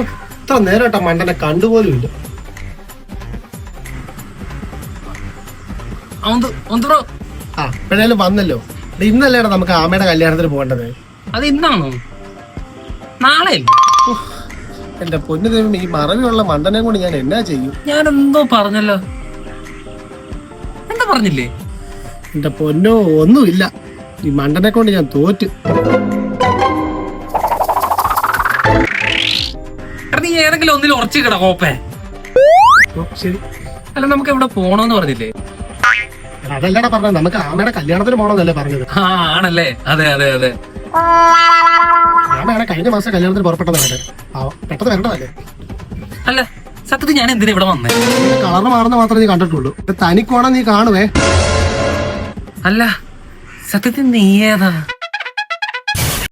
ഇത്ര നേരമായിട്ട് മണ്ടനെ കണ്ടുപോലും ഇല്ല. ആ വന്നല്ലോ. ഇന്നല്ലേടാ നമുക്ക് ആമയുടെ കല്യാണത്തിന് പോകേണ്ടത്? അത് ഇന്നാണോ? നാളെ എന്റെ പൊന്നു ദൈവം ഈ മറവിയുള്ള മണ്ടനെ കൊണ്ട് ഞാൻ എന്നാ ചെയ്യും? ഞാൻ എന്തോ പറഞ്ഞല്ലോ. എന്താ പറഞ്ഞില്ലേ? എന്റെ പൊന്നോ ഒന്നുമില്ല. ഈ മണ്ടനെ കൊണ്ട് ഞാൻ തോറ്റ്. എടാ, നീ ഏതെങ്കിലും ഒന്നിൽ ഉറച്ചു കിട കോപ്പേ ഓ, ശരി. അല്ല നമുക്ക് എവിടെ പോണോന്ന് പറഞ്ഞില്ലേ? അതല്ലടാ പറഞ്ഞത്. നമുക്ക് ആമയുടെ കല്യാണത്തിന് പോണോന്നല്ലേ പറഞ്ഞത്. ആ ആണല്ലേ. അതെ അതെ അതെ. ആമയാണ് കഴിഞ്ഞ മാസം കല്യാണത്തിന് പുറപ്പെട്ടതാണ്. ആ പെട്ടെന്ന് വരേണ്ടതല്ലേ? അല്ല സത്യത്തിൽ ഞാൻ എന്തിനാ ഇവിടെ വന്നേ? കളർ മാറുന്ന മാത്രമേ നീ കണ്ടിട്ടുള്ളൂ. തനിക്കോണം നീ കാണുവേ. അല്ല സത്യത്തിൽ നീ ഏതാ?